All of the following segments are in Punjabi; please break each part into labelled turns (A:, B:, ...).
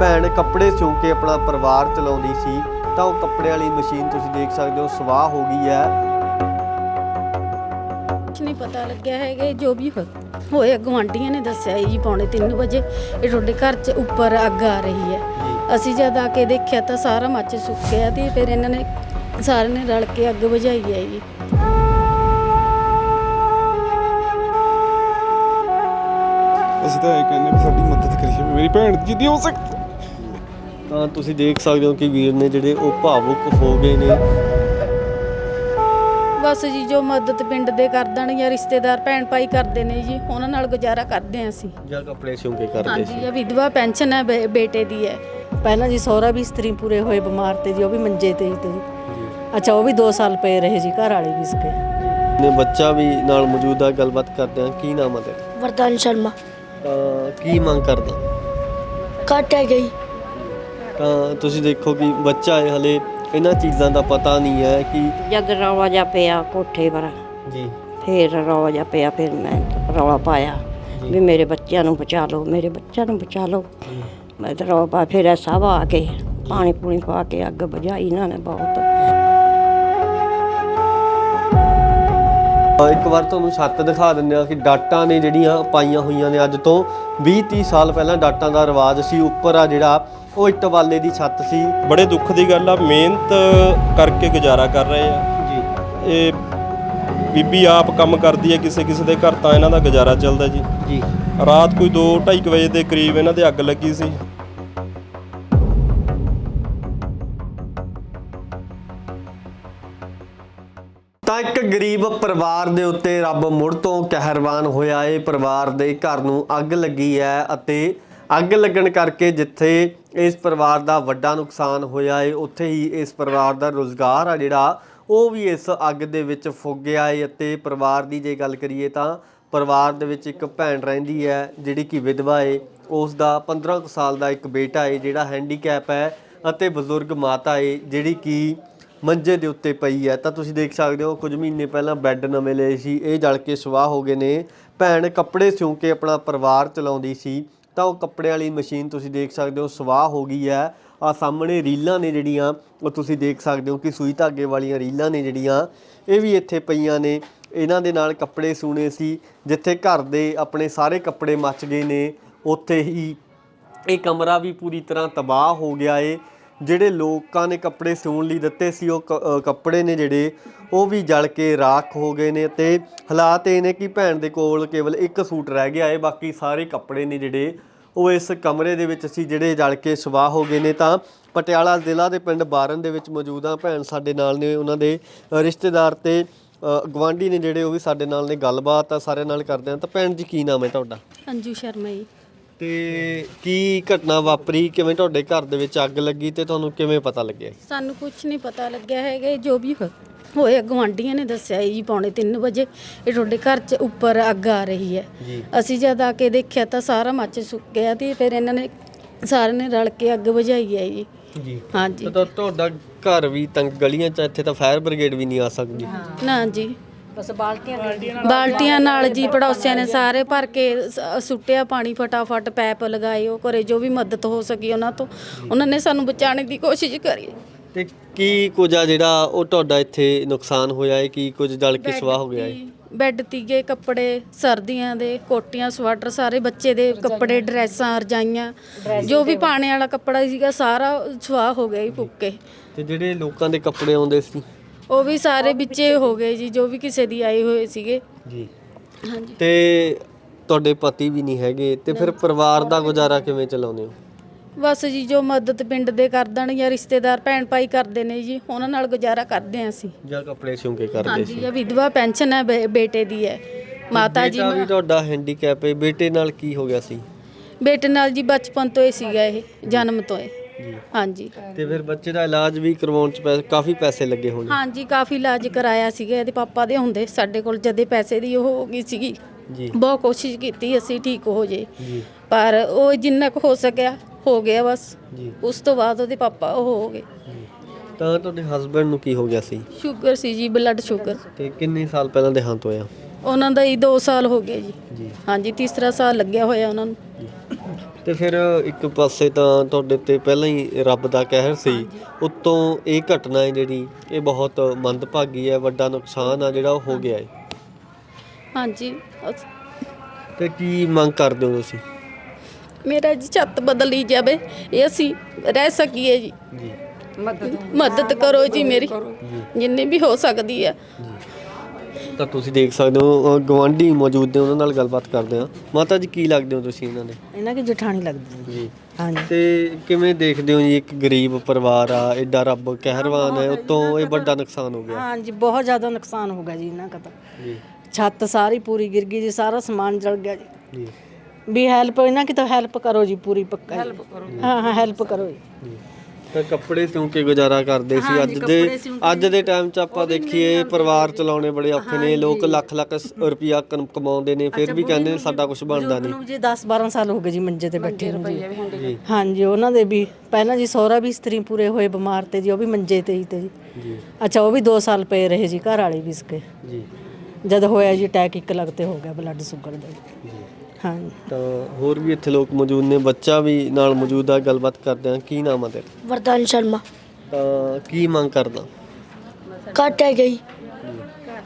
A: ਭੈਣ ਕੱਪੜੇ ਸਿਉਂ ਕੇ ਆਪਣਾ ਪਰਿਵਾਰ ਚਲਾਉਂਦੀ ਸੀ ਤਾਂ ਉਹ ਕੱਪੜੇ ਵਾਲੀ ਮਸ਼ੀਨ ਤੁਸੀਂ ਦੇਖ ਸਕਦੇ ਹੋ ਸਵਾਹ ਹੋ ਗਈ ਹੈ।
B: ਕੁਛ ਨਹੀਂ ਪਤਾ ਲੱਗਿਆ ਹੈਗਾ ਜੋ ਵੀ ਹੋਇਆ ਗੁਆਂਢੀਆਂ ਨੇ ਦੱਸਿਆ ਜੀ ਪੌਣੇ 3 ਵਜੇ ਇਹ ਤੁਹਾਡੇ ਘਰ 'ਚ ਉੱਪਰ ਅੱਗ ਆ ਰਹੀ ਹੈ। ਅਸੀਂ ਜਦ ਆ ਕੇ ਦੇਖਿਆ ਤਾਂ ਸਾਰਾ ਮੱਚ ਸੁੱਕਿਆ ਤੇ ਫਿਰ ਇਹਨਾਂ ਨੇ ਸਾਰਿਆਂ ਨੇ ਰਲ ਕੇ ਅੱਗ ਬੁਝਾਈ ਹੈ ਜੀ।
C: ਅਸੀਂ ਤਾਂ ਇਹ ਕਹਿੰਦੇ ਵੀ ਸਾਡੀ ਮਦਦ ਕਰੀਏ ਮੇਰੀ ਭੈਣ ਜਿੱਦੀ ਹੋ ਸਕਦੀ
A: ਤਾਂ ਤੁਸੀਂ ਦੇਖ ਸਕਦੇ ਹੋ ਕਿ ਵੀਰ ਨੇ ਜਿਹੜੇ ਉਹ ਭਾਵੁਕ ਹੋ ਗਏ ਨੇ।
B: ਬਸ ਜੀ ਜੋ ਮਦਦ ਪਿੰਡ ਦੇ ਕਰ ਦੇਣ ਜਾਂ ਰਿਸ਼ਤੇਦਾਰ ਭੈਣ ਭਾਈ ਕਰਦੇ ਨੇ ਜੀ ਉਹਨਾਂ ਨਾਲ ਗੁਜ਼ਾਰਾ ਕਰਦੇ ਹਾਂ ਅਸੀਂ।
A: ਜਾਂ ਕੱਪੜੇ ਸਿਉਂ ਕੇ ਕਰਦੇ
B: ਹਾਂਜੀ
A: ਸੀ।
B: ਇਹ ਵਿਧਵਾ ਪੈਨਸ਼ਨ ਹੈ ਬੇ- ਬੇਟੇ ਦੀ ਹੈ।
D: ਪਹਿਲਾਂ ਜੀ ਸਹੁਰਾ ਵੀ ਇਸਤਰੀ ਪੂਰੇ ਹੋਏ ਬਿਮਾਰ ਤੇ ਜੀ ਉਹ ਵੀ ਮੰਜੇ ਤੇ ਹੀ ਤੇ ਜੀ। ਅੱਛਾ ਉਹ ਵੀ 2 ਸਾਲ ਪਏ ਰਹੇ ਜੀ ਘਰ ਵਾਲੇ ਵੀ ਇਸਕੇ
A: ਨੇ ਬੱਚਾ ਵੀ ਨਾਲ ਮੌਜੂਦ ਆ ਗੱਲਬਾਤ ਕਰਦੇ ਆ ਕੀ ਨਾਮ ਹੈ ਤੇਰਾ?
E: ਵਰਦਾਨ ਸ਼ਰਮਾ।
A: ਤਾਂ ਕੀ ਮੰਗ ਕਰਦਾ
E: ਕੱਟ ਹੈ ਗਈ
A: ਤਾਂ ਤੁਸੀਂ ਦੇਖੋ ਕਿ ਬੱਚਾ ਹੈ ਹਲੇ ਇਹਨਾਂ ਚੀਜ਼ਾਂ ਦਾ ਪਤਾ ਨਹੀਂ ਹੈ ਕਿ
F: ਜਦ ਰੌਲਾ ਜਾ ਪਿਆ ਕੋਠੇ ਪਰ
A: ਜੀ।
F: ਫੇਰ ਰੌਲਾ ਜਾ ਪਿਆ ਫਿਰ ਮੈਂ ਰੌਲਾ ਪਾਇਆ ਵੀ ਮੇਰੇ ਬੱਚਿਆਂ ਨੂੰ ਬਚਾ ਲਓ ਮੇਰੇ ਬੱਚਿਆਂ ਨੂੰ ਬਚਾ ਲਓ। ਮੈਂ ਤਾਂ ਰੌਲਾ ਪਾ ਫਿਰ ਇਹ ਸਭ ਆ ਕੇ ਪਾਣੀ ਪੂਣੀ ਪਾ ਕੇ ਅੱਗ ਬੁਝਾਈ ਇਹਨਾਂ ਨੇ ਬਹੁਤ।
A: ਇੱਕ ਵਾਰ ਤੁਹਾਨੂੰ ਛੱਤ ਦਿਖਾ ਦਿੰਦੇ ਆ ਕਿ ਡਾਟਾਂ ਨੇ ਜਿਹੜੀਆਂ ਪਾਈਆਂ ਹੋਈਆਂ ਨੇ ਅੱਜ ਤੋਂ 20 30 ਸਾਲ ਪਹਿਲਾਂ ਡਾਟਾਂ ਦਾ ਰਿਵਾਜ ਸੀ। ਉੱਪਰ ਆ ਜਿਹੜਾ ਉਹ ਇੱਟ ਵਾਲੇ ਦੀ ਛੱਤ ਸੀ।
G: ਬੜੇ ਦੁੱਖ ਦੀ ਗੱਲ ਆ ਮਿਹਨਤ ਕਰਕੇ ਗੁਜ਼ਾਰਾ ਕਰ ਰਹੇ ਆ।
A: ਜੀ।
G: ਇਹ ਬੀਬੀ ਆਪ ਕੰਮ ਕਰਦੀ ਹੈ ਕਿਸੇ ਕਿਸੇ ਦੇ ਘਰ ਤਾਂ ਇਹਨਾਂ ਦਾ ਗੁਜ਼ਾਰਾ ਚੱਲਦਾ ਜੀ।
A: ਜੀ।
G: ਰਾਤ ਕੋਈ 2:30 ਵਜੇ ਦੇ ਕਰੀਬ ਇਹਨਾਂ ਦੇ ਅੱਗ ਲੱਗੀ ਸੀ।
A: ਤਾਂ ਇੱਕ ਗਰੀਬ ਪਰਿਵਾਰ ਦੇ ਉੱਤੇ ਰੱਬ ਮੁੜ ਤੋਂ ਕਹਿਰਵਾਨ ਹੋਇਆ। ਏ ਪਰਿਵਾਰ ਦੇ ਘਰ ਨੂੰ ਅੱਗ ਲੱਗੀ ਹੈ ਅਤੇ ਅੱਗ ਲੱਗਣ ਕਰਕੇ ਜਿੱਥੇ ਇਸ ਪਰਿਵਾਰ ਦਾ ਵੱਡਾ ਨੁਕਸਾਨ ਹੋਇਆ ਏ ਉੱਥੇ ਹੀ ਇਸ ਪਰਿਵਾਰ ਦਾ ਰੋਜ਼ਗਾਰ ਆ ਜਿਹੜਾ, ਉਹ ਵੀ ਇਸ ਅੱਗ ਦੇ ਵਿੱਚ ਫੁੱਗ ਗਿਆ ਏ। ਅਤੇ ਪਰਿਵਾਰ ਦੀ ਜੇ ਗੱਲ ਕਰੀਏ ਤਾਂ ਪਰਿਵਾਰ ਦੇ ਵਿੱਚ ਇੱਕ ਭੈਣ ਰਹਿੰਦੀ ਹੈ, ਜਿਹੜੀ ਕਿ ਵਿਧਵਾ ਏ। ਉਸ ਦਾ 15 ਕੁ ਸਾਲ ਦਾ ਇੱਕ ਬੇਟਾ ਏ, ਜਿਹੜਾ ਹੈਂਡੀਕੈਪ ਹੈ ਅਤੇ ਬਜ਼ੁਰਗ ਮਾਤਾ ਏ, ਜਿਹੜੀ ਕਿ ਮੰਜੇ ਦੇ ਉੱਤੇ ਪਈ ਹੈ। ਤਾਂ ਤੁਸੀਂ ਦੇਖ ਸਕਦੇ ਹੋ, ਕੁਝ ਮਹੀਨੇ ਪਹਿਲਾਂ ਬੈੱਡ ਨਵੇਂ ਲਏ ਸੀ। ਇਹ ਜਲ ਕੇ ਸਵਾਹ ਹੋ ਗਏ ਨੇ। ਭੈਣ ਕੱਪੜੇ ਸਿਉਂ ਕੇ ਆਪਣਾ ਪਰਿਵਾਰ ਚਲਾਉਂਦੀ ਸੀ। ਤਾਂ ਉਹ ਕੱਪੜੇ ਵਾਲੀ ਮਸ਼ੀਨ ਤੁਸੀਂ ਦੇਖ ਸਕਦੇ ਹੋ ਸਵਾਹ ਹੋ ਗਈ ਹੈ। ਆ ਸਾਹਮਣੇ ਰੀਲਾਂ ਨੇ ਜਿਹੜੀਆਂ, ਉਹ ਤੁਸੀਂ ਦੇਖ ਸਕਦੇ ਹੋ ਕਿ ਸੂਈ ਧਾਗੇ ਵਾਲੀਆਂ ਰੀਲਾਂ ਨੇ ਜਿਹੜੀਆਂ। ਇਹ ਵੀ ਇੱਥੇ ਪਈਆਂ ਨੇ। ਇਹਨਾਂ ਦੇ ਨਾਲ ਕੱਪੜੇ ਸੂਣੇ ਸੀ। ਜਿੱਥੇ ਘਰ ਦੇ ਆਪਣੇ ਸਾਰੇ ਕੱਪੜੇ ਮੱਚ ਗਏ ਨੇ। ਉੱਥੇ ਹੀ ਇਹ ਕਮਰਾ ਵੀ ਪੂਰੀ ਤਰ੍ਹਾਂ ਤਬਾਹ ਹੋ ਗਿਆ ਏ। ਜਿਹੜੇ ਲੋਕਾਂ ਨੇ ਕੱਪੜੇ ਸਿਉਣ ਲਈ ਦਿੱਤੇ ਸੀ ਉਹ ਕੱਪੜੇ ਨੇ ਜਿਹੜੇ ਉਹ ਵੀ ਜਲ ਕੇ ਰਾਖ ਹੋ ਗਏ ਨੇ ਤੇ ਹਾਲਾਤ ਇਹ ਨੇ ਕਿ ਭੈਣ ਦੇ ਕੋਲ ਕੇਵਲ ਇੱਕ ਸੂਟ ਰਹਿ ਗਿਆ ਹੈ ਬਾਕੀ ਸਾਰੇ ਕੱਪੜੇ ਨੇ ਜਿਹੜੇ ਉਹ ਇਸ ਕਮਰੇ ਦੇ ਵਿੱਚ ਸੀ ਜਿਹੜੇ ਜਲ ਕੇ ਸਵਾਹ ਹੋ ਗਏ ਨੇ। ਤਾਂ ਪਟਿਆਲਾ ਜ਼ਿਲ੍ਹਾ ਦੇ ਪਿੰਡ ਬਾਰਨ ਦੇ ਵਿੱਚ ਮੌਜੂਦ ਆ ਭੈਣ ਸਾਡੇ ਨਾਲ ਨੇ ਉਹਨਾਂ ਦੇ ਰਿਸ਼ਤੇਦਾਰ ਤੇ ਅ, ਗਵਾਂਢੀ ਨੇ ਜਿਹੜੇ ਉਹ ਵੀ ਸਾਡੇ ਨਾਲ ਨੇ। ਗੱਲਬਾਤ ਆ ਸਾਰਿਆਂ ਨਾਲ ਕਰਦੇ ਆ। ਤਾਂ ਭੈਣ ਜੀ ਕੀ ਨਾਮ ਹੈ ਤੁਹਾਡਾ?
B: ਅੰਜੂ ਸ਼ਰਮਾ ਜੀ।
A: ਤੇ ਕੀ ਘਟਨਾ ਵਾਪਰੀ? ਕਿਵੇਂ ਤੁਹਾਡੇ ਘਰ ਦੇ ਵਿੱਚ ਅੱਗ ਲੱਗੀ ਤੇ ਤੁਹਾਨੂੰ ਕਿਵੇਂ ਪਤਾ ਲੱਗਿਆ?
B: ਸਾਨੂੰ ਕੁਝ ਨਹੀਂ ਪਤਾ ਲੱਗਿਆ ਹੈਗਾ ਜੋ ਵੀ ਹੋ- ਹੋਇਆ ਨੇ ਦੱਸਿਆ ਜੀ ਪੌਣੇ 3 ਵਜੇ ਇਹ ਤੁਹਾਡੇ ਘਰ 'ਚ ਉੱਪਰ ਅੱਗ ਆ ਰਹੀ ਹੈ।
A: ਜੀ।
B: ਅਸੀਂ ਜਦ ਆ ਕੇ ਦੇਖਿਆ ਤਾਂ ਸਾਰਾ ਮੱਚ ਸੁੱਕਿਆ ਤੇ ਫਿਰ ਇਹਨਾਂ ਨੇ ਸਾਰਿਆਂ ਨੇ ਰਲ ਕੇ ਅੱਗ ਬੁਝਾਈ ਹੈ ਜੀ।
A: ਜੀ।
B: ਹਾਂਜੀ।
A: ਤਾਂ ਤੁਹਾਡਾ ਘਰ ਵੀ ਤੰਗ ਗਲੀਆਂ ਚ ਇੱਥੇ ਤਾਂ ਫਾਇਰ ਬ੍ਰਿਗੇਡ ਵੀ ਨਹੀਂ ਆ ਸਕਦੀ।
B: ਨਾ ਜੀ।
D: ਬਸ ਬਾਲਟੀਆਂ
B: ਬਾਲਟੀਆਂ ਨਾਲ ਜੀ ਪੜੋਸਿਆਂ ਨੇ ਸਾਰੇ ਭਰ ਕੇ ਸ- ਸੁੱਟਿਆ ਪਾਣੀ ਫਟਾਫਟ ਪੈਪ ਲਗਾਏ ਉਹ ਕਰੇ ਜੋ ਵੀ ਮਦਦ ਹੋ ਸਕੀ ਉਹਨਾਂ ਤੋਂ। ਉਹਨਾਂ ਨੇ ਸਾਨੂੰ ਬਚਾਉਣ ਦੀ ਕੋਸ਼ਿਸ਼ ਕਰੀ।
A: ਤੇ ਕੀ ਕੁਝ ਆ ਜਿਹੜਾ ਉਹ ਤੁਹਾਡਾ ਇੱਥੇ ਨੁਕਸਾਨ ਹੋਇਆ ਹੈ ਕੀ ਕੁਝ ਜਲ ਕੇ ਸਵਾਹ ਹੋ ਗਿਆ ਹੈ
B: ਬੈੱਡ ਤੀਗੇ ਕੱਪੜੇ ਸਰਦੀਆਂ ਦੇ ਕੋਟੀਆਂ ਸਵਾਟਰ ਸਾਰੇ ਬੱਚੇ ਦੇ ਕੱਪੜੇ ਡਰੈਸਾਂ ਰਜਾਈਆਂ। ਜੋ ਵੀ ਪਾਣੇ ਵਾਲਾ ਕੱਪੜਾ ਸੀਗਾ ਸਾਰਾ ਸਵਾਹ ਹੋ ਗਿਆ ਜੀ। ਫੁੱਕ
A: ਤੇ ਜਿਹੜੇ ਲੋਕਾਂ ਦੇ ਕੱਪੜੇ ਆਉਂਦੇ ਸੀ?
B: ਉਹ ਵੀ ਸਾਰੇ ਵਿੱਚੇ ਹੋ ਗਏ ਜੀ ਜੋ ਵੀ ਕਿਸੇ ਦੀ ਆਏ ਹੋਏ ਸੀਗੇ।
A: ਜੀ।
B: ਹਾਂਜੀ।
A: ਤੇ ਤੁਹਾਡੇ ਪਤੀ ਵੀ ਨਹੀਂ ਹੈਗੇ ਤੇ ਫਿਰ ਪਰਿਵਾਰ ਦਾ ਗੁਜ਼ਾਰਾ ਕਿਵੇਂ ਚਲਾਉਂਦੇ ਹੋ?
B: ਬਸ ਜੀ ਜੋ ਮਦਦ ਪਿੰਡ ਦੇ ਕਰ ਦੇਣ ਜਾਂ ਰਿਸ਼ਤੇਦਾਰ ਭੈਣ ਭਾਈ ਕਰਦੇ ਨੇ ਜੀ ਉਹਨਾਂ ਨਾਲ ਗੁਜ਼ਾਰਾ ਕਰਦੇ ਹਾਂ ਅਸੀਂ।
A: ਜਾਂ ਕੱਪੜੇ ਸਿਉਂ ਕੇ ਕਰਦੇ
B: ਹਾਂਜੀ
A: ਸੀ?
B: ਇਹ ਵਿਧਵਾ ਪੈਨਸ਼ਨ ਹੈ ਬੇ- ਬੇਟੇ ਦੀ ਹੈ। ਮਾਤਾ ਜੀ
A: ਬੇਟਾ ਵੀ ਤੁਹਾਡਾ ਹੈਂਡੀਕੈਪ ਹੈ ਬੇਟੇ ਨਾਲ ਕੀ ਹੋ ਗਿਆ ਸੀ?
B: ਬੇਟੇ ਨਾਲ ਜੀ ਬਚਪਨ ਤੋਂ ਹੀ ਸੀਗਾ ਇਹ ਜਨਮ ਤੋਂ ਹੀ।
A: ਜੀ।
B: ਹਾਂਜੀ।
A: ਤੇ ਫਿਰ ਬੱਚੇ ਦਾ ਇਲਾਜ ਵੀ ਕਰਵਾਉਣ ਚ ਕਾਫੀ ਪੈਸੇ ਲੱਗੇ ਹੋਣੇ
B: ਹਾਂਜੀ ਕਾਫੀ ਇਲਾਜ ਕਰਾਇਆ ਸੀਗਾ ਇਹਦੇ ਪਾਪਾ ਦੇ ਹੁੰਦੇ ਸਾਡੇ ਕੋਲ ਜਦੇ ਪੈਸੇ ਦੀ ਉਹ ਹੋ ਗਈ ਸੀਗੀ।
A: ਜੀ।
B: ਬਹੁਤ ਕੋਸ਼ਿਸ਼ ਕੀਤੀ ਅਸੀਂ ਠੀਕ ਹੋ ਜੇ।
A: ਜੀ।
B: ਪਰ ਉਹ ਜਿੰਨਾ ਕੁ ਹੋ ਸਕਿਆ ਹੋ ਗਿਆ ਬਸ।
A: ਜੀ।
B: ਉਸ ਤੋਂ ਬਾਅਦ ਉਹਦੇ ਪਾਪਾ ਉਹ ਹੋ ਗਏ।
A: ਤਾਂ ਤੁਹਾਡੇ ਹਸਬੰਡ ਨੂੰ ਕੀ ਹੋ ਗਿਆ ਸੀ?
B: ਸ਼ੂਗਰ ਸੀ ਜੀ ਬਲੱਡ ਸ਼ੂਗਰ
A: ਤੇ ਕਿੰਨੇ ਸਾਲ ਪਹਿਲਾਂ ਦੇਹਾਂਤ ਹੋਇਆ?
B: ਉਹਨਾਂ ਦਾ ਹੀ 2 ਸਾਲ ਹੋ ਗਏ ਜੀ।
A: ਜੀ।
B: ਹਾਂਜੀ ਤੀਸਰਾ ਸਾਲ ਲੱਗਿਆ ਹੋਇਆ ਉਹਨਾਂ ਨੂੰ।
A: ਤੇ ਫਿਰ ਇੱਕ ਪਾਸੇ ਤਾਂ ਤੁਹਾਡੇ ਤੇ ਪਹਿਲਾਂ ਹੀ ਰੱਬ ਦਾ ਕਹਿਰ ਸੀ ਉੱਤੋਂ ਇਹ ਘਟਨਾ ਹੈ ਜਿਹੜੀ ਇਹ ਬਹੁਤ ਮੰਦਭਾਗੀ ਹੈ ਵੱਡਾ ਨੁਕਸਾਨ ਆ ਜਿਹੜਾ ਉਹ ਹੋ ਗਿਆ ਹੈ।
B: ਹਾਂਜੀ। ਅਸ-
A: ਤੇ ਕੀ ਮੰਗ ਕਰਦੇ ਹੋ ਤੁਸੀਂ?
B: ਮੇਰਾ ਜੀ ਛੱਤ ਬਦਲੀ ਜਾਵੇ ਇਹ ਅਸੀਂ ਰਹਿ ਸਕੀਏ ਜੀ।
A: ਜੀ।
B: ਮਦਦ ਕਰੋ ਜੀ ਮੇਰੀ। ਜਿੰਨੀ ਵੀ ਹੋ ਸਕਦੀ ਹੈ।
A: ਤਾਂ ਤੁਸੀਂ ਦੇਖ ਸਕਦੇ ਹੋ ਗਵਾਂਢੀ ਮੌਜੂਦ ਨੇ ਉਹਨਾਂ ਨਾਲ ਗੱਲਬਾਤ ਕਰਦੇ ਆ ਮਾਤਾ ਜੀ ਕੀ ਲੱਗਦੇ ਹੋ ਤੁਸੀਂ ਇਹਨਾਂ ਦੇ?
D: ਇਹਨਾਂ ਦੀ ਜਠਾਣੀ ਲੱਗਦੀ ਹੈ
A: ਜੀ।
D: ਹਾਂਜੀ।
A: ਤੇ ਕਿਵੇਂ ਦੇਖਦੇ ਹੋ ਜੀ ਇੱਕ ਗਰੀਬ ਪਰਿਵਾਰ ਆ ਐਡਾ ਰੱਬ ਕਹਿਰਵਾਨ ਹੈ ਉਤੋਂ ਇਹ ਵੱਡਾ ਨੁਕਸਾਨ ਹੋ ਗਿਆ।
D: ਹਾਂਜੀ ਬਹੁਤ ਜ਼ਿਆਦਾ ਨੁਕਸਾਨ ਹੋ ਗਿਆ ਜੀ ਇਹਨਾਂ ਦਾ ਤਾਂ।
A: ਜੀ।
D: ਛੱਤ ਸਾਰੀ ਪੂਰੀ ਗਿਰ ਗਈ ਜੀ ਸਾਰਾ ਸਮਾਨ ਜਲ ਗਿਆ ਜੀ।
A: ਜੀ।
D: ਵੀ ਹੈਲਪ ਇਹਨਾਂ ਕੀ ਤਾਂ ਹੈਲਪ ਕਰੋ ਜੀ ਪੂਰੀ ਪੱਕਾ ਹੈਲਪ ਕਰੋ ਹਾਂ ਹਾਂ ਹੈਲਪ ਕਰੋ ਜੀ।
A: ਤਾਂ ਕੱਪੜੇ ਸਿਉਂ ਕੇ ਗੁਜ਼ਾਰਾ ਕਰਦੇ ਸੀ। ਅੱਜ ਦੇ ਅੱਜ ਦੇ ਟਾਈਮ 'ਚ ਆਪਾਂ ਦੇਖੀਏ ਪਰਿਵਾਰ ਚਲਾਉਣੇ ਬੜੇ ਔਖੇ ਨੇ। ਲੋਕ ਲੱਖ ਲੱਖ ਕਮ- ਕਮਾਉਂਦੇ ਨੇ। ਫਿਰ ਵੀ ਕਹਿੰਦੇ ਨੇ ਸਾਡਾ ਕੁਝ ਬਣਦਾ ਨਹੀਂ।
D: ਨੂੰ ਜੀ 10 12 ਸਾਲ ਹੋ ਗਏ ਜੀ ਮੰਜੇ ਤੇ ਬੈਠੇ ਨੂੰ ਜੀ। ਹਾਂਜੀ ਉਹਨਾਂ ਦੇ ਵੀ ਪਹਿਲਾਂ ਜੀ ਸਹੁਰਾ ਵੀ ਇਸਤਰੀ ਪੂਰੇ ਹੋਏ ਬਿਮਾਰ ਤੇ ਜੀ ਉਹ ਵੀ ਮੰਜੇ ਤੇ ਹੀ ਤੇ ਜੀ। ਅੱਛਾ ਉਹ ਵੀ 2 ਸਾਲ ਪਏ ਰਹੇ ਜੀ ਘਰ ਵਾਲੇ ਵੀ ਇਸਕੇ
A: ਜੀ।
D: ਜਦ ਹੋਇਆ ਜੀ ਅਟੈਕ ਇੱਕ ਲੱਗ ਤੇ ਹੋ ਗਿਆ ਬਲੱਡ ਸ਼ੂਗਰ ਦਾ ਜੀ।
A: ਤਾਂ ਹੋਰ ਵੀ ਇੱਥੇ ਲੋਕ ਮੌਜੂਦ ਨੇ ਬੱਚਾ ਵੀ ਨਾਲ ਮੌਜੂਦ ਆ ਗੱਲਬਾਤ ਕਰਦੇ ਆ ਕੀ ਨਾਮ ਆ ਤੇਰਾ?
E: ਵਰਦਾਨ ਸ਼ਰਮਾ।
A: ਤਾਂ ਕੀ ਮੰਗ ਕਰਦਾ?
E: ਕੱਟਿਆ ਗਈ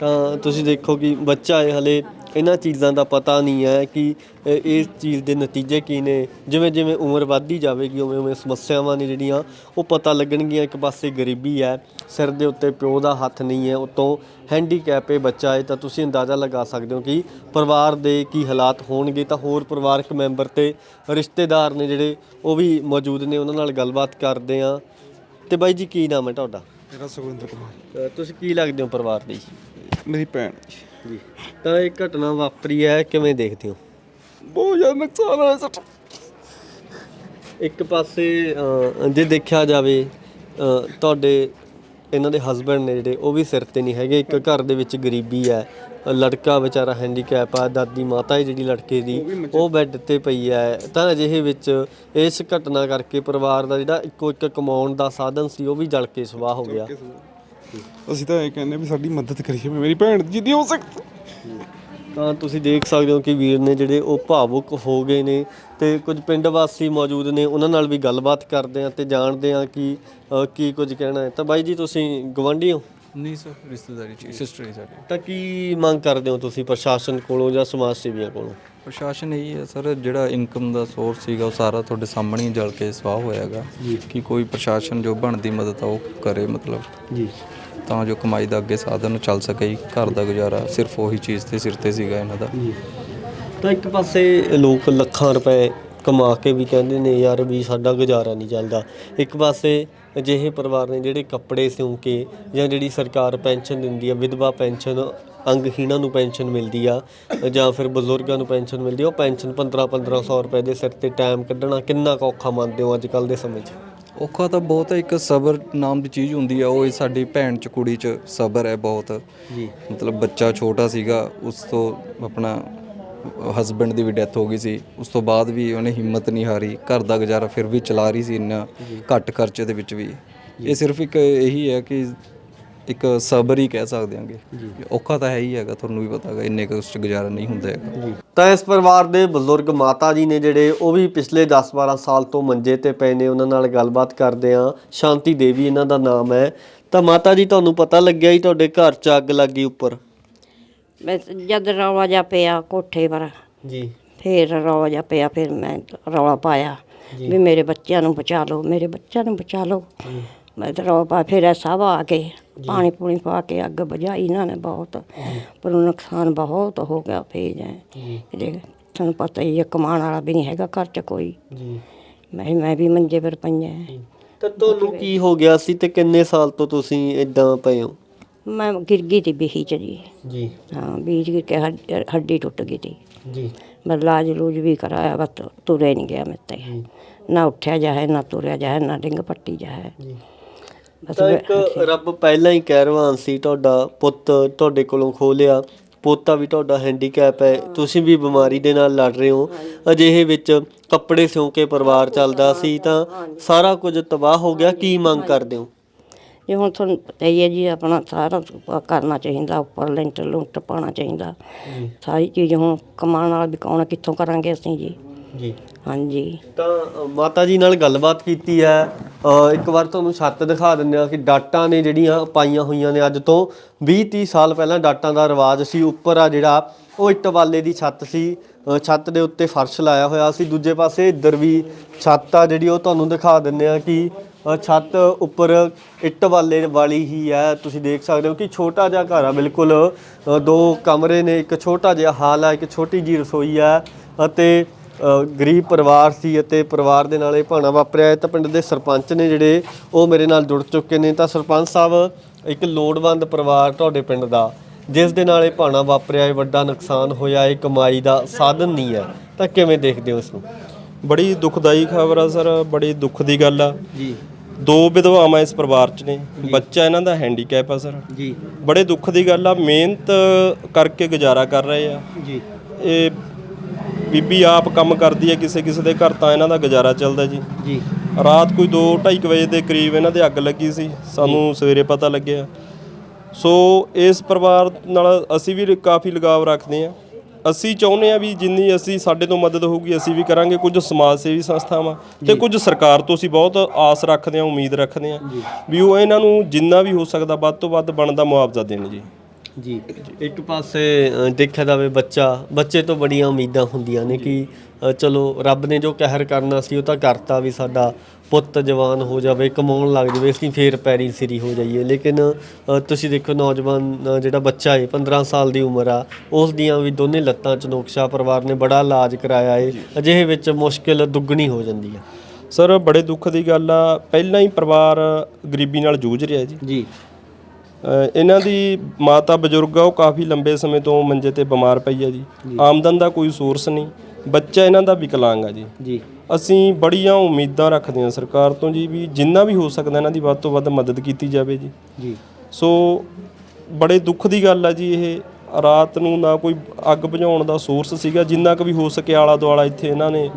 A: ਤਾਂ ਤੁਸੀਂ ਦੇਖੋ ਕਿ ਬੱਚਾ ਹੈ ਹਲੇ ਇਹਨਾਂ ਚੀਜ਼ਾਂ ਦਾ ਪਤਾ ਨਹੀਂ ਹੈ ਕਿ ਇਹ- ਇਸ ਚੀਜ਼ ਦੇ ਨਤੀਜੇ ਕੀ ਨੇ। ਜਿਵੇਂ ਜਿਵੇਂ ਉਮਰ ਵੱਧਦੀ ਜਾਵੇਗੀ ਉਵੇਂ ਉਵੇਂ ਸਮੱਸਿਆਵਾਂ ਨੇ ਜਿਹੜੀਆਂ ਉਹ ਪਤਾ ਲੱਗਣਗੀਆਂ। ਇੱਕ ਪਾਸੇ ਗਰੀਬੀ ਹੈ ਸਿਰ ਦੇ ਉੱਤੇ ਪਿਓ ਦਾ ਹੱਥ ਨਹੀਂ ਹੈ ਉਤੋਂ ਹੈਂਡੀਕੈਪ ਇਹ ਬੱਚਾ ਹੈ ਤਾਂ ਤੁਸੀਂ ਅੰਦਾਜ਼ਾ ਲਗਾ ਸਕਦੇ ਹੋ ਕਿ ਪਰਿਵਾਰ ਦੇ ਕੀ ਹਾਲਾਤ ਹੋਣਗੇ। ਤਾਂ ਹੋਰ ਪਰਿਵਾਰਕ ਮੈਂਬਰ ਤੇ ਰਿਸ਼ਤੇਦਾਰ ਨੇ ਜਿਹੜੇ ਉਹ ਵੀ ਮੌਜੂਦ ਨੇ ਉਹਨਾਂ ਨਾਲ ਗੱਲਬਾਤ ਕਰਦੇ ਆ ਤੇ ਬਾਈ ਜੀ ਕੀ ਨਾਮ ਹੈ ਤੁਹਾਡਾ?
C: ਮੇਰਾ ਸੁਖਵਿੰਦਰ ਕੁਮਾਰ।
A: ਤੁਸੀਂ ਕੀ ਲੱਗਦੇ ਹੋ ਪਰਿਵਾਰ ਦੇ ਜੀ
C: ਮੇਰੀ ਭੈਣ
A: ਜੀ। ਤਾਂ ਇਹ ਘਟਨਾ ਵਾਪਰੀ ਹੈ ਕਿਵੇਂ ਦੇਖਦੇ ਹੋ?
C: ਬਹੁਤ ਜ਼ਿਆਦਾ ਨੁਕਸਾਨ ਹੋਇਆ ਸਾਡਾ
A: ਇੱਕ ਪਾਸੇ ਜੇ ਦੇਖਿਆ ਜਾਵੇ ਤੁਹਾਡੇ ਇਹਨਾਂ ਦੇ ਹਸਬੰਡ ਨੇ ਜਿਹੜੇ ਉਹ ਵੀ ਸਿਰ ਤੇ ਨਹੀਂ ਹੈਗੇ। ਇੱਕ ਘਰ ਦੇ ਵਿੱਚ ਗਰੀਬੀ ਹੈ ਅ, ਲੜਕਾ ਵਿਚਾਰਾ ਹੈਂਡੀਕੈਪ ਆ ਦਾਦੀ ਮਾਤਾ ਹੈ ਜਿਹੜੀ ਲੜਕੇ ਦੀ ਉਹ ਬੈੱਡ ਤੇ ਪਈ ਹੈ। ਤਾਂ ਅਜਿਹੇ ਵਿੱਚ ਇਸ ਘਟਨਾ ਕਰਕੇ ਪਰਿਵਾਰ ਦਾ ਜਿਹੜਾ ਇੱਕੋ ਇੱਕ ਕਮਾਉਣ ਦਾ ਸਾਧਨ ਸੀ ਉਹ ਵੀ ਜਲ ਕੇ ਸਵਾਹ ਹੋ ਗਿਆ।
C: ਅਸੀਂ ਤਾਂ ਇਹ ਕਹਿੰਦੇ ਵੀ ਸਾਡੀ ਮਦਦ ਕਰੀ ਜਾਵੇ ਮੇਰੀ ਭੈਣ ਜਿੱਦੀ ਹੋ ਸਕਦੀ
A: ਤਾਂ ਤੁਸੀਂ ਦੇਖ ਸਕਦੇ ਹੋ ਕਿ ਵੀਰ ਨੇ ਜਿਹੜੇ ਉਹ ਭਾਵੁਕ ਹੋ ਗਏ ਨੇ ਤੇ ਕੁਝ ਪਿੰਡ ਵਾਸੀ ਮੌਜੂਦ ਨੇ ਉਹਨਾਂ ਨਾਲ ਵੀ ਗੱਲਬਾਤ ਕਰਦੇ ਆ ਤੇ ਜਾਣਦੇ ਆ ਕਿ ਅ, ਕੀ ਕੁਝ ਕਹਿਣਾ ਹੈ। ਤਾਂ ਬਾਈ ਜੀ ਤੁਸੀਂ ਗਵਾਂਢੀ ਹੋ?
H: ਨਹੀਂ ਸਰ ਰਿਸ਼ਤੇਦਾਰੀ ਚ ਸਿਸਟਰ ਹੀ ਸਾਡੀ।
A: ਤਾਂ ਕੀ ਮੰਗ ਕਰਦੇ ਹੋ ਤੁਸੀਂ ਪ੍ਰਸ਼ਾਸਨ ਕੋਲੋਂ ਜਾਂ ਸਮਾਜ ਸੇਵੀਆਂ ਕੋਲੋਂ?
H: ਪ੍ਰਸ਼ਾਸਨ ਇਹੀ ਹੈ ਸਰ ਜਿਹੜਾ ਇਨਕਮ ਦਾ ਸੋਰਸ ਸੀਗਾ ਉਹ ਸਾਰਾ ਤੁਹਾਡੇ ਸਾਹਮਣੇ ਹੀ ਜਲ ਕੇ ਸਵਾਹ ਹੋਇਆਗਾ ਕਿ ਕੋਈ ਪ੍ਰਸ਼ਾਸਨ ਜੋ ਬਣਦੀ ਮਦਦ ਆ ਉਹ ਕਰੇ ਮਤਲਬ।
A: ਜੀ।
H: ਤਾਂ ਜੋ ਕਮਾਈ ਦਾ ਅੱਗੇ ਸਾਧਨ ਚੱਲ ਸਕੇ ਜੀ। ਘਰ ਦਾ ਗੁਜ਼ਾਰਾ ਸਿਰਫ ਉਹੀ ਚੀਜ਼ ਤੇ ਸਿਰ ਤੇ ਸੀਗਾ ਇਹਨਾਂ ਦਾ।
A: ਤਾਂ ਇੱਕ ਪਾਸੇ ਲੋਕ ਲੱਖਾਂ ਰੁਪਏ ਕਮਾ ਕੇ ਵੀ ਕਹਿੰਦੇ ਨੇ ਯਾਰ ਵੀ ਸਾਡਾ ਗੁਜ਼ਾਰਾ ਨਹੀਂ ਚੱਲਦਾ। ਇੱਕ ਪਾਸੇ ਅਜਿਹੇ ਪਰਿਵਾਰ ਨੇ ਜਿਹੜੇ ਕੱਪੜੇ ਸਿਉਂ ਕੇ ਜਾਂ ਜਿਹੜੀ ਸਰਕਾਰ ਪੈਨਸ਼ਨ ਦਿੰਦੀ ਆ ਵਿਧਵਾ ਪੈਨਸ਼ਨ ਅੰਗਹੀਣਾਂ ਨੂੰ ਪੈਨਸ਼ਨ ਮਿਲਦੀ ਆ ਜਾਂ ਫਿਰ ਬਜ਼ੁਰਗਾਂ ਨੂੰ ਪੈਨਸ਼ਨ ਮਿਲਦੀ ਆ ਉਹ ਪੈਨਸ਼ਨ 15 1500 ਰੁਪਏ ਦੇ ਸਿਰ ਤੇ ਟਾਈਮ ਕੱਢਣਾ ਕਿੰਨਾ ਕੁ ਔਖਾ ਮੰਨਦੇ ਹੋ ਅੱਜ ਕੱਲ ਦੇ ਸਮੇਂ 'ਚ?
H: ਔਖਾ ਤਾਂ ਬਹੁਤ ਹੈ ਇੱਕ ਸਬਰ ਨਾਮ ਦੀ ਚੀਜ਼ ਹੁੰਦੀ ਆ ਉਹ ਇਹ ਸਾਡੀ ਭੈਣ ਚ ਕੁੜੀ ਚ ਸਬਰ ਹੈ ਬਹੁਤ।
A: ਜੀ।
H: ਮਤਲਬ ਬੱਚਾ ਛੋਟਾ ਸੀਗਾ ਉਸ ਤੋਂ ਆਪਣਾ ਹਸਬੰਡ ਦੀ ਵੀ ਡੈਥ ਹੋ ਗਈ ਸੀ ਉਸ ਤੋਂ ਬਾਅਦ ਵੀ ਉਹਨੇ ਹਿੰਮਤ ਨਹੀਂ ਹਾਰੀ ਘਰ ਦਾ ਗੁਜ਼ਾਰਾ ਫਿਰ ਵੀ ਚਲਾ ਰਹੀ ਸੀ ਇੰਨਾ ਘੱਟ ਖਰਚੇ ਦੇ ਵਿੱਚ ਵੀ। ਇਹ ਸਿਰਫ ਇੱਕ ਇਹੀ ਹੈ ਕਿ ਇੱਕ ਸਬਰ ਹੀ ਕਹਿ ਸਕਦੇ ਹਾਂਗੇ ਔਖਾ ਤਾਂ ਹੈ ਹੀ ਹੈਗਾ ਤੁਹਾਨੂੰ ਵੀ ਪਤਾ ਹੈਗਾ ਇੰਨੇ ਕੁ ਉਸ ਚ ਗੁਜ਼ਾਰਾ ਨਹੀਂ ਹੁੰਦਾ ਹੈਗਾ।
A: ਤਾਂ ਇਸ ਪਰਿਵਾਰ ਦੇ ਬਜ਼ੁਰਗ ਮਾਤਾ ਜੀ ਨੇ ਜਿਹੜੇ ਉਹ ਵੀ ਪਿਛਲੇ 10-12 ਸਾਲ ਤੋਂ ਮੰਜੇ ਤੇ ਪਏ ਨੇ ਉਹਨਾਂ ਨਾਲ ਗੱਲਬਾਤ ਕਰਦੇ ਆ। ਸ਼ਾਂਤੀ ਦੇਵੀ ਇਹਨਾਂ ਦਾ ਨਾਮ ਹੈ। ਤਾਂ ਮਾਤਾ ਜੀ ਤੁਹਾਨੂੰ ਪਤਾ ਲੱਗਿਆ ਹੀ ਤੁਹਾਡੇ ਘਰ 'ਚ ਅੱਗ ਲੱਗੀ ਉੱਪਰ?
F: ਬਸ ਜਦ ਰੌਲਾ ਜਾ ਪਿਆ ਕੋਠੇ ਪਰ
A: ਜੀ।
F: ਫੇਰ ਰੌਲਾ ਜਾ ਪਿਆ ਫਿਰ ਮੈਂ ਰੌਲਾ ਪਾਇਆ ਵੀ ਮੇਰੇ ਬੱਚਿਆਂ ਨੂੰ ਬਚਾ ਲਓ ਮੇਰੇ ਬੱਚਿਆਂ ਨੂੰ ਬਚਾ ਲਓ। ਮੈਂ ਤਾਂ ਰੌਲਾ ਪਾ ਫਿਰ ਇਹ ਸਭ ਆ ਕੇ ਪਾਣੀ ਪੂਣੀ ਪਾ ਕੇ ਅੱਗ ਬੁਝਾਈ ਇਹਨਾਂ ਨੇ ਬਹੁਤ। ਪਰ ਉਹ ਨੁਕਸਾਨ ਬਹੁਤ ਹੋ ਗਿਆ ਫੇਜ ਹੈ ਦੇਖ ਤੁਹਾਨੂੰ ਪਤਾ ਹੀ ਹੈ ਕਮਾਉਣ ਵਾਲਾ ਵੀ ਨਹੀਂ ਹੈਗਾ ਘਰ 'ਚ ਕੋਈ।
A: ਜੀ।
F: ਮੈਂ ਮੈਂ ਵੀ ਮੰਜੇ ਪਰ ਪਈਆਂ
A: ਤਾਂ ਤੁਹਾਨੂੰ ਕੀ ਹੋ ਗਿਆ ਸੀ ਤੇ ਕਿੰਨੇ ਸਾਲ ਤੋਂ ਤੁਸੀਂ ਇਦਾਂ ਪਏ ਹੋ?
F: ਮੈਂ ਗਿਰ ਗਈ ਤੀ ਬੀਹੀ ਚ ਜੀ।
A: ਜੀ।
F: ਹਾਂ ਬੀਜ ਗਿਰ ਕੇ ਹੱਡ- ਹੱਡੀ ਟੁੱਟ ਗਈ ਤੀ
A: ਜੀ।
F: ਮੈਂ ਇਲਾਜ ਲੂਜ ਵੀ ਕਰਾਇਆ ਬਸ ਤੁਰੇ ਨਹੀਂ ਗਿਆ ਮੇਰੇ ਤੇ। ਨਾ ਉੱਠਿਆ ਜਾਏ ਨਾ ਤੁਰਿਆ ਜਾਏ ਨਾ ਡਿੰਗ ਪੱਟੀ ਜਾਏ। ਬਸ
A: ਤਾਂ ਇੱਕ ਰੱਬ ਪਹਿਲਾਂ ਹੀ ਕਹਿਰਵਾਨ ਸੀ ਤੁਹਾਡਾ ਪੁੱਤ ਤੁਹਾਡੇ ਕੋਲੋਂ ਖੋ ਲਿਆ ਪੋਤਾ ਵੀ ਤੁਹਾਡਾ ਹੈਂਡੀਕੈਪ ਹੈ। ਤੁਸੀਂ ਵੀ ਬਿਮਾਰੀ ਦੇ ਨਾਲ ਲੜ ਰਹੇ ਹੋ। ਅਜਿਹੇ ਵਿੱਚ ਕੱਪੜੇ ਸਿਉਂ ਕੇ ਪਰਿਵਾਰ ਚੱਲਦਾ ਸੀ ਤਾਂ ਸਾਰਾ ਕੁਝ ਤਬਾਹ ਹੋ ਗਿਆ। ਕੀ ਮੰਗ ਕਰਦੇ ਹੋ?
F: ਜੇ ਹੁਣ ਤੁਹਾਨੂੰ ਪਤਾ ਹੀ ਹੈ ਜੀ ਆਪਣਾ ਸਾਰਾ ਕਰਨਾ ਚਾਹੀਦਾ। ਉੱਪਰ ਲੈਂਟਰ ਲੁੰਟ ਪਾਉਣਾ ਚਾਹੀਦਾ। ਸਾਰੀ ਚੀਜ਼ ਹੁਣ ਕਮਾਉਣ ਵਾਲਾ ਵੀ ਕੌਣ ਕਿੱਥੋਂ ਕਰਾਂਗੇ ਅਸੀਂ ਜੀ?
A: ਜੀ।
F: ਹਾਂਜੀ।
A: ਤਾਂ ਅ, ਮਾਤਾ ਜੀ ਨਾਲ ਗੱਲਬਾਤ ਕੀਤੀ ਹੈ। ਇੱਕ ਵਾਰ ਤੁਹਾਨੂੰ ਛੱਤ ਦਿਖਾ ਦਿੰਦੇ ਆ ਕਿ ਡਾਟਾਂ ਨੇ ਜਿਹੜੀਆਂ ਪਾਈਆਂ ਹੋਈਆਂ ਨੇ ਅੱਜ ਤੋਂ 20 30 ਸਾਲ ਪਹਿਲਾਂ ਡਾਟਾਂ ਦਾ ਰਿਵਾਜ ਸੀ। ਉੱਪਰ ਆ ਜਿਹੜਾ, ਉਹ ਇੱਟ ਵਾਲੇ ਦੀ ਛੱਤ ਸੀ। ਛੱਤ ਦੇ ਉੱਤੇ ਫਰਸ਼ ਲਾਇਆ ਹੋਇਆ ਸੀ। ਦੂਜੇ ਪਾਸੇ ਇੱਧਰ ਵੀ ਛੱਤ ਆ ਜਿਹੜੀ, ਉਹ ਤੁਹਾਨੂੰ ਦਿਖਾ ਦਿੰਦੇ ਆ ਕਿ ਛੱਤ ਉੱਪਰ ਇੱਟ ਵਾਲੇ ਵਾਲੀ ਹੀ ਹੈ। ਤੁਸੀਂ ਦੇਖ ਸਕਦੇ ਹੋ ਕਿ ਛੋਟਾ ਜਿਹਾ ਘਰ ਆ, ਬਿਲਕੁਲ ਦੋ ਕਮਰੇ ਨੇ। ਇੱਕ ਛੋਟਾ ਜਿਹਾ ਹਾਲ ਆ, ਇੱਕ ਛੋਟੀ ਜੀ ਰਸੋਈ ਆ। ਅਤੇ ਗਰੀਬ ਪਰਿਵਾਰ ਸੀ ਅਤੇ ਪਰਿਵਾਰ ਦੇ ਨਾਲ ਇਹ ਭਾਣਾ ਵਾਪਰਿਆ ਹੈ ਤਾਂ ਪਿੰਡ ਦੇ ਸਰਪੰਚ ਨੇ ਜਿਹੜੇ ਉਹ ਮੇਰੇ ਨਾਲ ਜੁੜ ਚੁੱਕੇ ਨੇ ਤਾਂ ਸਰਪੰਚ ਸਾਹਿਬ ਇੱਕ ਲੋੜਵੰਦ ਪਰਿਵਾਰ ਤੁਹਾਡੇ ਪਿੰਡ ਦਾ ਜਿਸ ਦੇ ਨਾਲ ਇਹ ਭਾਣਾ ਵਾਪਰਿਆ ਹੈ ਵੱਡਾ ਨੁਕਸਾਨ ਹੋਇਆ ਹੈ ਕਮਾਈ ਦਾ ਸਾਧਨ ਨਹੀਂ ਹੈ ਤਾਂ ਕਿਵੇਂ ਦੇਖਦੇ ਹੋ ਇਸ ਨੂੰ?
G: ਬੜੀ ਦੁਖਦਾਈ ਖਬਰ ਆ ਸਰ ਬੜੀ ਦੁੱਖ ਦੀ ਗੱਲ ਆ।
A: ਜੀ।
G: ਦੋ ਵਿਧਵਾਵਾਂ ਇਸ ਪਰਿਵਾਰ 'ਚ ਨੇ ਬੱਚਾ ਇਹਨਾਂ ਦਾ ਹੈਂਡੀਕੈਪ ਆ ਸਰ।
A: ਜੀ।
G: ਬੜੇ ਦੁੱਖ ਦੀ ਗੱਲ ਆ ਮਿਹਨਤ ਕਰਕੇ ਗੁਜ਼ਾਰਾ ਕਰ ਰਹੇ ਆ।
A: ਜੀ।
G: ਇਹ ਬੀਬੀ ਆਪ ਕੰਮ ਕਰਦੀ ਹੈ ਕਿਸੇ ਕਿਸੇ ਦੇ ਘਰ ਤਾਂ ਇਹਨਾਂ ਦਾ ਗੁਜ਼ਾਰਾ ਚੱਲਦਾ ਜੀ।
A: ਜੀ।
G: ਰਾਤ ਕੋਈ 2:30 ਵਜੇ ਦੇ ਕਰੀਬ ਇਹਨਾਂ ਦੇ ਅੱਗ ਲੱਗੀ ਸੀ। ਸਾਨੂੰ ਸਵੇਰੇ ਪਤਾ ਲੱਗਿਆ। ਸੋ ਇਸ ਪਰਿਵਾਰ ਨਾਲ ਅਸੀਂ ਵੀ ਕਾਫੀ ਲਗਾਵ ਰੱਖਦੇ ਹਾਂ। ਅਸੀਂ ਚਾਹੁੰਦੇ ਆ ਵੀ ਜਿੰਨੀ ਅਸੀਂ ਸਾਡੇ ਤੋਂ ਮਦਦ ਹੋਊਗੀ ਅਸੀਂ ਵੀ ਕਰਾਂਗੇ। ਕੁਝ ਸਮਾਜ ਸੇਵੀ ਸੰਸਥਾਵਾਂ ਤੇ ਕੁਝ ਸਰਕਾਰ ਤੋਂ ਅਸੀਂ ਬਹੁਤ ਆਸ ਰੱਖਦੇ ਹਾਂ ਉਮੀਦ ਰੱਖਦੇ ਹਾਂ ਵੀ ਉਹ ਇਹਨਾਂ ਨੂੰ ਜਿੰਨਾ ਵੀ ਹੋ ਸਕਦਾ ਵੱਧ ਤੋਂ ਵੱਧ ਬਣਦਾ ਮੁਆਵਜ਼ਾ ਦੇਣ ਜੀ।
A: ਜੀ। ਇੱਕ ਪਾਸੇ ਅ, ਦੇਖਿਆ ਜਾਵੇ ਬੱਚਾ ਬੱਚੇ ਤੋਂ ਬੜੀਆਂ ਉਮੀਦਾਂ ਹੁੰਦੀਆਂ ਨੇ ਕਿ ਅ, ਚਲੋ ਰੱਬ ਨੇ ਜੋ ਕਹਿਰ ਕਰਨਾ ਸੀ ਉਹ ਤਾਂ ਕਰਤਾ ਵੀ ਸਾਡਾ ਪੁੱਤ ਜਵਾਨ ਹੋ ਜਾਵੇ ਕਮਾਉਣ ਲੱਗ ਜਾਵੇ ਅਸੀਂ ਫੇਰ ਪੈਰੀ ਸਿਰੀ ਹੋ ਜਾਈਏ। ਲੇਕਿਨ ਅ, ਤੁਸੀਂ ਦੇਖੋ ਨੌਜਵਾਨ ਅ, ਜਿਹੜਾ ਬੱਚਾ ਹੈ 15 ਸਾਲ ਦੀ ਉਮਰ ਆ ਉਸ ਦੀਆਂ ਵੀ ਦੋਨੇ ਲੱਤਾਂ 'ਚ ਨੋਕਸ਼ਾ ਪਰਿਵਾਰ ਨੇ ਬੜਾ ਇਲਾਜ ਕਰਾਇਆ ਹੈ ਅਜਿਹੇ ਵਿੱਚ ਮੁਸ਼ਕਿਲ ਦੁੱਗਣੀ ਹੋ ਜਾਂਦੀ ਹੈ
G: ਸਰ ਬੜੇ ਦੁੱਖ ਦੀ ਗੱਲ ਆ ਪਹਿਲਾਂ ਹੀ ਪਰਿਵਾਰ ਗਰੀਬੀ ਨਾਲ ਜੂਝ ਰਿਹਾ ਜੀ।
A: ਜੀ।
G: ਇਹਨਾਂ ਦੀ ਮਾਤਾ ਬਜ਼ੁਰਗ ਆ ਉਹ ਕਾਫੀ ਲੰਬੇ ਸਮੇਂ ਤੋਂ ਮੰਜੇ ਤੇ ਬਿਮਾਰ ਪਈ ਆ ਜੀ। ਆਮਦਨ ਦਾ ਕੋਈ ਸੋਰਸ ਨਹੀਂ। ਬੱਚਾ ਇਹਨਾਂ ਦਾ ਵਿਕਲਾਂਗ ਆ ਜੀ।
A: ਜੀ।
G: ਅਸੀਂ ਬੜੀਆਂ ਉਮੀਦਾਂ ਰੱਖਦੇ ਹਾਂ ਸਰਕਾਰ ਤੋਂ ਜੀ ਵੀ ਜਿੰਨਾ ਵੀ ਹੋ ਸਕਦਾ ਇਹਨਾਂ ਦੀ ਵੱਧ ਤੋਂ ਵੱਧ ਮਦਦ ਕੀਤੀ ਜਾਵੇ ਜੀ।
A: ਜੀ।
G: ਸੋ ਬੜੇ ਦੁੱਖ ਦੀ ਗੱਲ ਆ ਜੀ ਇਹ। ਰਾਤ ਨੂੰ ਨਾ ਕੋਈ ਅੱਗ ਬੁਝਾਉਣ ਦਾ ਸੋਰਸ ਸੀਗਾ ਜਿੰਨਾ ਕੁ ਵੀ ਹੋ ਸਕੇ ਆਲਾ ਦੁਆਲਾ ਇੱਥੇ ਇਹਨਾਂ ਨੇ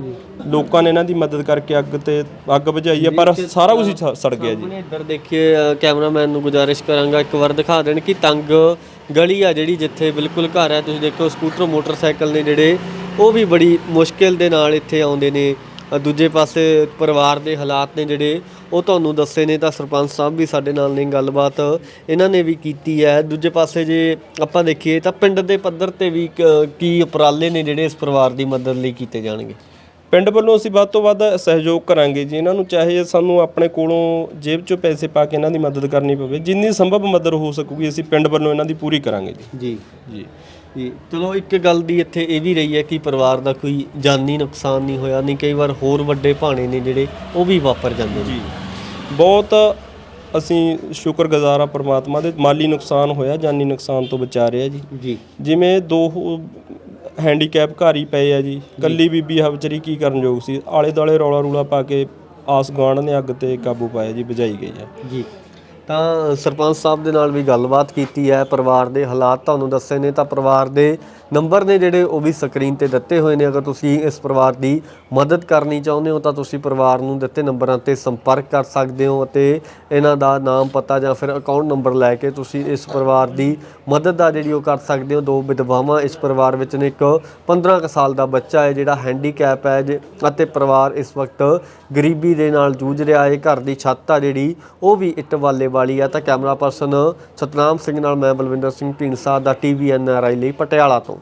G: ਲੋਕਾਂ ਨੇ ਇਹਨਾਂ ਦੀ ਮਦਦ ਕਰਕੇ ਅੱਗ ਤੇ ਅੱਗ ਬੁਝਾਈ ਆ ਪਰ ਸਾਰਾ ਕੁਝ ਸੜ ਗਿਆ ਜੀ।
A: ਆਪਣੇ ਇੱਧਰ ਦੇਖੀਏ ਅ, ਕੈਮਰਾਮੈਨ ਨੂੰ ਗੁਜ਼ਾਰਿਸ਼ ਕਰਾਂਗਾ ਇੱਕ ਵਾਰ ਦਿਖਾ ਦੇਣ ਕਿ ਤੰਗ ਗਲੀ ਆ ਜਿਹੜੀ ਜਿੱਥੇ ਬਿਲਕੁਲ ਘਰ ਹੈ ਤੁਸੀਂ ਦੇਖੋ ਸਕੂਟਰ ਮੋਟਰਸਾਈਕਲ ਨੇ ਜਿਹੜੇ ਉਹ ਵੀ ਬੜੀ ਮੁਸ਼ਕਿਲ ਦੇ ਨਾਲ ਇੱਥੇ ਆਉਂਦੇ ਨੇ। ਦੂਜੇ ਪਾਸੇ ਪਰਿਵਾਰ ਦੇ ਹਾਲਾਤ ਨੇ ਜਿਹੜੇ ਉਹ ਤੁਹਾਨੂੰ ਦੱਸੇ ਨੇ ਤਾਂ ਸਰਪੰਚ ਸਾਹਿਬ ਵੀ ਸਾਡੇ ਨਾਲ ਨੇ ਗੱਲਬਾਤ ਇਹਨਾਂ ਨੇ ਵੀ ਕੀਤੀ ਹੈ। ਦੂਜੇ ਪਾਸੇ ਜੇ ਆਪਾਂ ਦੇਖੀਏ ਤਾਂ ਪਿੰਡ ਦੇ ਪੱਧਰ ਤੇ ਵੀ ਕ- ਉਪਰਾਲੇ ਨੇ ਜਿਹੜੇ ਇਸ ਪਰਿਵਾਰ ਦੀ ਮਦਦ ਲਈ ਕੀਤੇ ਜਾਣਗੇ?
G: ਪਿੰਡ ਵੱਲੋਂ ਅਸੀਂ ਵੱਧ ਤੋਂ ਵੱਧ ਸਹਿਯੋਗ ਕਰਾਂਗੇ ਜੀ। ਇਹਨਾਂ ਨੂੰ ਚਾਹੇ ਸਾਨੂੰ ਆਪਣੇ ਕੋਲੋਂ ਜੇਬ 'ਚੋਂ ਪੈਸੇ ਪਾ ਕੇ ਇਹਨਾਂ ਦੀ ਮਦਦ ਕਰਨੀ ਪਵੇ ਜਿੰਨੀ ਸੰਭਵ ਮਦਦ ਹੋ ਸਕੂਗੀ ਅਸੀਂ ਪਿੰਡ ਵੱਲੋਂ ਇਹਨਾਂ ਦੀ ਪੂਰੀ ਕਰਾਂਗੇ ਜੀ।
A: ਜੀ।
G: ਜੀ।
A: ਜੀ ਚਲੋ ਇੱਕ ਗੱਲ ਦੀ ਇੱਥੇ ਇਹ ਵੀ ਰਹੀ ਹੈ ਕਿ ਪਰਿਵਾਰ ਦਾ ਕੋਈ ਜਾਨੀ ਨੁਕਸਾਨ ਨਹੀਂ ਹੋਇਆ ਨਹੀਂ ਕਈ ਵਾਰ ਹੋਰ ਵੱਡੇ ਭਾਣੇ ਨੇ ਜਿਹੜੇ ਉਹ ਵੀ ਵਾਪਰ ਜਾਂਦੇ ਨੇ।
G: ਬਹੁਤ ਅਸੀਂ ਸ਼ੁਕਰਗੁਜ਼ਾਰ ਆ ਪ੍ਰਮਾਤਮਾ ਦੇ ਮਾਲੀ ਨੁਕਸਾਨ ਹੋਇਆ ਜਾਨੀ ਨੁਕਸਾਨ ਤੋਂ ਬਚਾ ਰਿਹਾ ਜੀ।
A: ਜੀ।
G: ਜਿਵੇਂ ਦੋ ਹੈਂਡੀਕੈਪ ਘਰ ਹੀ ਪਏ ਆ ਜੀ ਕੱਲੀ ਬੀਬੀ ਆ ਵਿਚਾਰੀ ਕੀ ਕਰਨ ਯੋਗ ਸੀ? ਆਲੇ ਦੁਆਲੇ ਰੌਲਾ ਰੂਲਾ ਪਾ ਕੇ ਆਸ ਗਾਣ ਨੇ ਅੱਗ ਤੇ ਕਾਬੂ ਪਾਇਆ ਜੀ ਬੁਝਾਈ ਗਈ ਆ।
A: ਜੀ। ਤਾਂ ਸਰਪੰਚ ਸਾਹਿਬ ਦੇ ਨਾਲ ਵੀ ਗੱਲਬਾਤ ਕੀਤੀ ਹੈ, ਪਰਿਵਾਰ ਦੇ ਹਾਲਾਤ ਤੁਹਾਨੂੰ ਦੱਸੇ ਨੇ ਤਾਂ ਪਰਿਵਾਰ ਦੇ ਨੰਬਰ ਨੇ ਜਿਹੜੇ ਉਹ ਵੀ ਸਕਰੀਨ ਤੇ ਦਿੱਤੇ ਹੋਏ ਨੇ। ਅਗਰ ਤੁਸੀਂ ਇਸ ਪਰਿਵਾਰ ਦੀ ਮਦਦ ਕਰਨੀ ਚਾਹੁੰਦੇ ਹੋ, ਤਾਂ ਤੁਸੀਂ ਪਰਿਵਾਰ ਨੂੰ ਦਿੱਤੇ ਨੰਬਰਾਂ ਤੇ ਸੰਪਰਕ ਕਰ ਸਕਦੇ ਹੋ ਅਤੇ ਇਹਨਾਂ ਦਾ ਨਾਮ, ਪਤਾ ਜਾਂ ਫਿਰ ਅਕਾਊਂਟ ਨੰਬਰ ਲੈ ਕੇ ਤੁਸੀਂ ਇਸ ਪਰਿਵਾਰ ਦੀ ਮਦਦ ਆ ਜਿਹੜੀ ਉਹ ਕਰ ਸਕਦੇ ਹੋ। ਦੋ ਵਿਧਵਾਵਾਂ ਇਸ ਪਰਿਵਾਰ ਵਿੱਚ ਨੇ। ਇੱਕ 15 ਕੁ ਸਾਲ ਦਾ ਬੱਚਾ ਹੈ, ਜਿਹੜਾ ਹੈਂਡੀਕੈਪ ਹੈ ਜੇ- ਅਤੇ ਪਰਿਵਾਰ ਇਸ ਵਕਤ ਗਰੀਬੀ ਦੇ ਨਾਲ ਜੂਝ ਰਿਹਾ ਹੈ। ਘਰ ਦੀ ਛੱਤ ਆ ਜਿਹੜੀ, ਉਹ ਵੀ ਇੱਟ ਵਾਲੇ ਵਾਲੀ ਆ। ਤਾਂ ਕੈਮਰਾ ਪਰਸਨ ਸਤਨਾਮ ਸਿੰਘ ਨਾਲ ਮੈਂ ਬਲਵਿੰਦਰ ਸਿੰਘ ਢੀਂਡਸਾ ਦਾ ਟੀਵੀ ਐਨ ਆਰ ਆਈ ਲਈ ਪਟਿਆਲਾ ਤੋਂ।